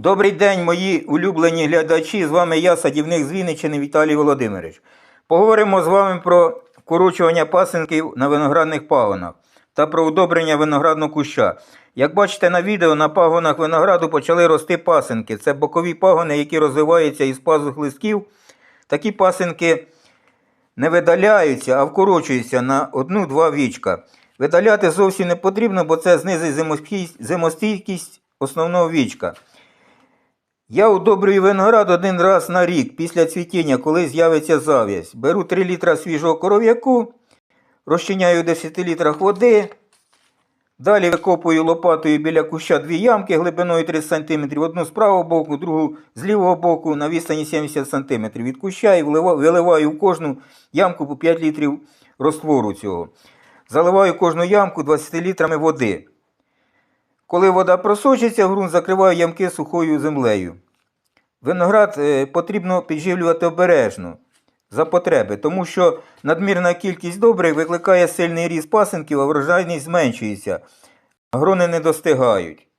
Добрий день, мої улюблені глядачі. З вами я, садівник з Вінниччини Віталій Володимирович. Поговоримо з вами про вкорочування пасинків на виноградних пагонах та про удобрення виноградного куща. Як бачите на відео, на пагонах винограду почали рости пасинки. Це бокові пагони, які розвиваються із пазух листків. Такі пасинки не видаляються, а вкорочуються на одну-два вічка. Видаляти зовсім не потрібно, бо це знизить зимостійкість- основного вічка. Я удобрюю виноград один раз на рік після цвітіння, коли з'явиться зав'язь. Беру 3 літра свіжого коров'яку, розчиняю в 10 літрах води. Далі викопую лопатою біля куща дві ямки глибиною 30 см, одну з правого боку, другу з лівого боку на відстані 70 см від куща і виливаю в кожну ямку по 5 літрів розтвору цього. Заливаю кожну ямку 20 літрами води. Коли вода просочиться, ґрунт закриваю ямки сухою землею. Виноград е, потрібно підживлювати обережно за потреби, тому що надмірна кількість добрих викликає сильний ріст пасинків, а врожайність зменшується, грони не достигають.